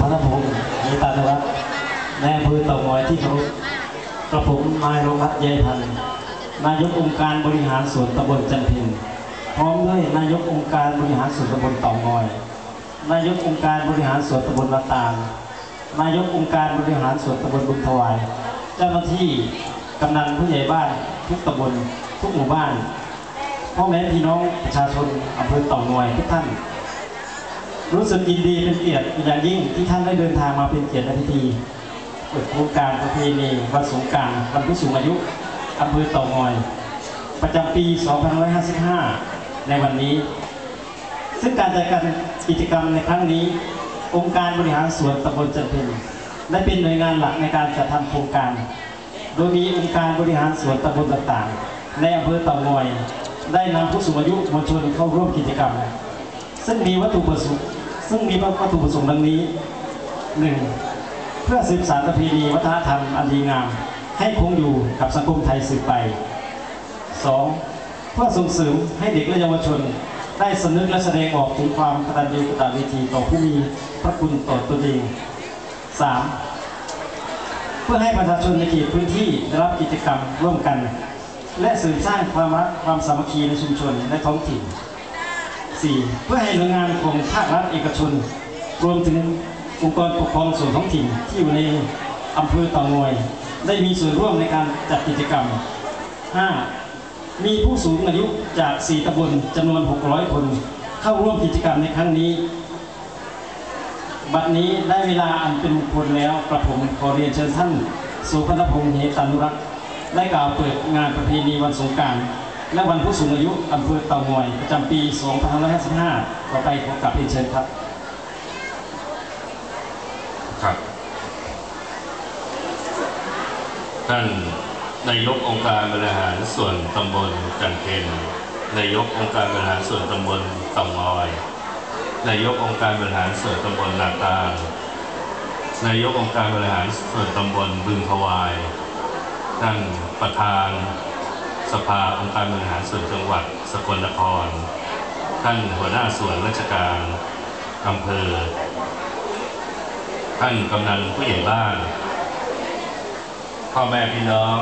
พนพงศ์มีตานุรัตน์ในอำเภอเต่างอยที่เขากระผมนายโรงรัตน์เยยพันธ์นายกองค์การบริหารส่วนตำบลจันพินพร้อมด้วยนายกองค์การบริหารส่วนตำบลต่างอย นายกองค์การบริหารส่วนตำบลนาตาลนายกองค์การบริหารส่วนตำบลบุญถวาย เจ้าหน้าที่กำนันผู้ใหญ่บ้านทุกตำบลทุกหมู่บ้านพ่อแม่พี่น้องประชาชนอำเภอต่างอยทุกท่าน รู้สึกยินดีเป็นเกียรติอย่างยิ่งที่ท่านได้เดินทางมาเป็นเกียรติในพิธีเปิดโครงการประเพณีวันสงกรารวันผู้สูงอายุอำเภอเต่างอย ประจำปี 2555 ในวันนี้ ซึ่งการจัดการกิจกรรมในครั้งนี้ องค์การบริหารส่วนตำบลจันเพ็ญได้เป็นหน่วยงานหลักในการจัดทำโครงการ โดยมีองค์การบริหารส่วนตำบลต่างๆ ในอำเภอเต่างอย ได้นำผู้สูงอายุมวลชนเข้าร่วมกิจกรรม ซึ่งมีวัตถุประสงค์ ซึ่งมีวัตถุประสงค์ดังนี้ 1. เพื่อสืบสานประเพณีวัฒนธรรมอันดีงาม ให้คงอยู่กับสังคมไทยสืบไป 2. เพื่อส่งเสริมให้เด็กและเยาวชน ได้สำนึกและแสดงออกถึงความกตัญญูกตเวทีต่อผู้มีพระคุณต่อตนเอง 3. เพื่อให้ประชาชนในเขตพื้นที่ได้รับกิจกรรมร่วมกัน และเสริมสร้างความรักความสามัคคีในชุมชนและท้องถิ่น 4. เพื่อให้หน่วยงานของภาครัฐเอกชน รวมถึงองค์กรปกครองส่วนท้องถิ่นที่อยู่ในอำเภอเต่างอย ได้มีส่วนร่วมในการจัดกิจกรรม 5. มีผู้สูงอายุจาก 4ตำบลจำนวน 600 คน เข้าร่วมกิจกรรมในครั้งนี้ บัดนี้ได้เวลาอันเป็นมงคลแล้วกระผมขอเรียนเชิญท่านสุพรรณพงษ์เหตันุรักษ์ได้กล่าวเปิดงานประเพณีวันสงกราร และวันผู้สูงอายุอำเภอเต่างอยประจำปี 2555ต่อไปขอกลับเรียนเชิญครับ ครับ ท่านนายกองค์การบริหารส่วนตำบลจันเพนนายกองค์การบริหารส่วนตำบลเต่างอยนายกองค์การบริหารส่วนตำบลนาตาลนายกองค์การบริหารส่วนตำบลบึงพวาย ท่านประธาน สภาองค์การบริหารส่วนจังหวัดสกลนคร ท่านหัวหน้าส่วนราชการอำเภอ ท่านกำนันผู้ใหญ่บ้าน พ่อแม่พี่น้อง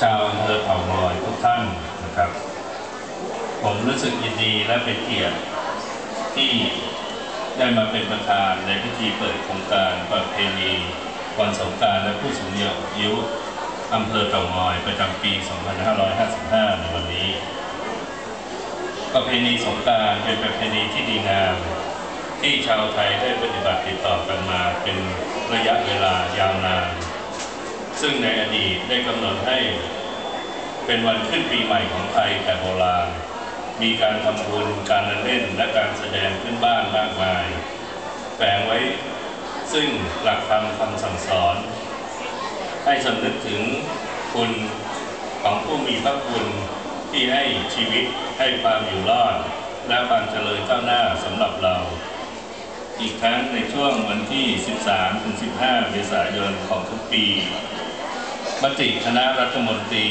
ชาวอำเภอเผ่างอยทุกท่านนะครับ ผมรู้สึกยินดีและเป็นเกียรติที่ได้มาเป็นประธานในพิธีเปิดโครงการประเพณีวันสงการและผู้สูงอายุ อำเภอเต่างอยประจำปี 2555 ในวันนี้ ประเพณีสงการเป็นประเพณีที่ดีงาม ที่ชาวไทยได้ปฏิบัติติดต่อกันมาเป็นระยะเวลายาวนาน ซึ่งในอดีตได้กำหนดให้เป็นวันขึ้นปีใหม่ของไทยแต่โบราณ มีการทำบุญ การเล่น และการแสดงขึ้นบ้านมากมาย แฝงไว้ซึ่งหลักธรรมคำสั่งสอน ให้สำนึกถึงคุณของผู้มีพระคุณที่ให้ชีวิตให้ความอยู่รอด และความเจริญก้าวหน้าสำหรับเรา อีกทั้งในช่วงวันที่ 13ถึง15 เมษายนของทุกปีมติคณะรัฐมนตรี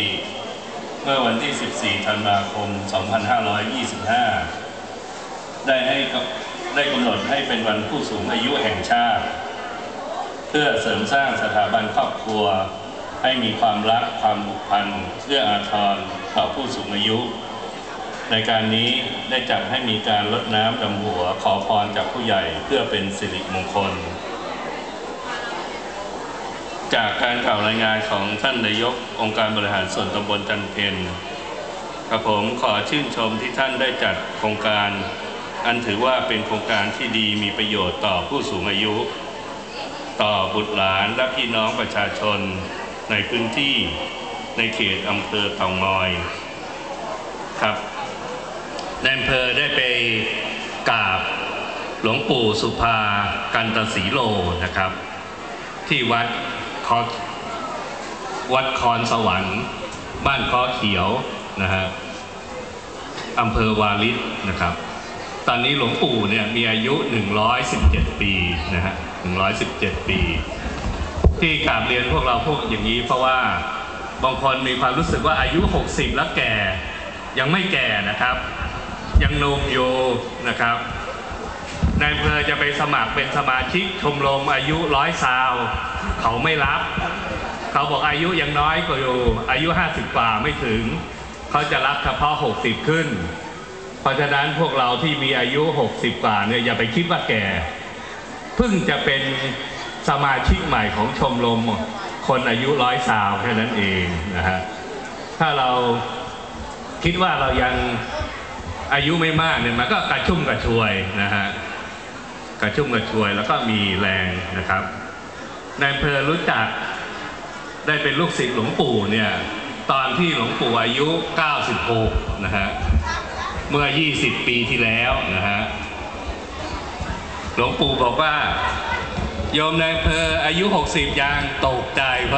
เมื่อวันที่ 14 ธันวาคม 2525 ได้ให้ได้กำหนดให้เป็นวันผู้สูงอายุแห่งชาติ เพื่อเสริมสร้างสถาบันครอบครัว ให้มีความรักความผูกพันเอื้ออาทรต่อผู้สูงอายุ ในการนี้ได้จัดให้มีการลดน้ำดำหัวขอพรจากผู้ใหญ่เพื่อเป็นสิริมงคล จากการกล่าวรายงานของท่านนายกองค์การบริหารส่วนตำบลจันเพนกระผมขอชื่นชมที่ท่านได้จัดโครงการ อันถือว่าเป็นโครงการที่ดีมีประโยชน์ต่อผู้สูงอายุ ต่อบุตรหลานและพี่น้องประชาชนในพื้นที่ในเขตอำเภอเต่างอยครับในอำเภอได้ไปกราบหลวงปู่สุภากันตสีโลนะครับ ที่วัดคอวัดคอนสวรรค์ บ้านคอเขียวนะฮะอำเภอวาลิศนะครับ ตอนนี้หลวงปู่เนี่ยมีอายุ 117 ปีนะฮะ 117 ปี ที่กราบเรียนพวกเราพวกอย่างนี้เพราะว่าบางคนมีความรู้สึกว่าอายุ 60 แล้วแก่ ยังไม่แก่นะครับ ยังนมอยู่นะครับนายอำเภอจะไปสมัครเป็นสมาชิกชมรมอายุร้อยซาว เขาไม่รับ เขาบอกอายุยังน้อยกว่าอยู่อายุ 50กว่าไม่ถึง เขาจะรับเฉพาะ 60 ขึ้น เพราะฉะนั้นพวกเราที่มีอายุ 60 กว่าเนี่ยอย่าไปคิดว่าแก่ เพิ่งจะเป็นสมาชิกใหม่ของชมรมคนอายุร้อยสาวแค่นั้นเองนะฮะถ้าเราคิดว่าเรายังอายุไม่มากเนี่ยมันก็กระชุ่มกระชวยนะฮะกระชุ่มกระชวยแล้วก็มีแรงนะครับนายเภอรู้จักได้เป็นลูกศิษย์หลวงปู่เนี่ยตอนที่หลวงปู่อายุ 96 นะฮะ เมื่อ 20 ปีที่แล้วนะฮะ หลวงปู่บอกว่า โยมนายเพออายุ 60ยังตกใจเพราะ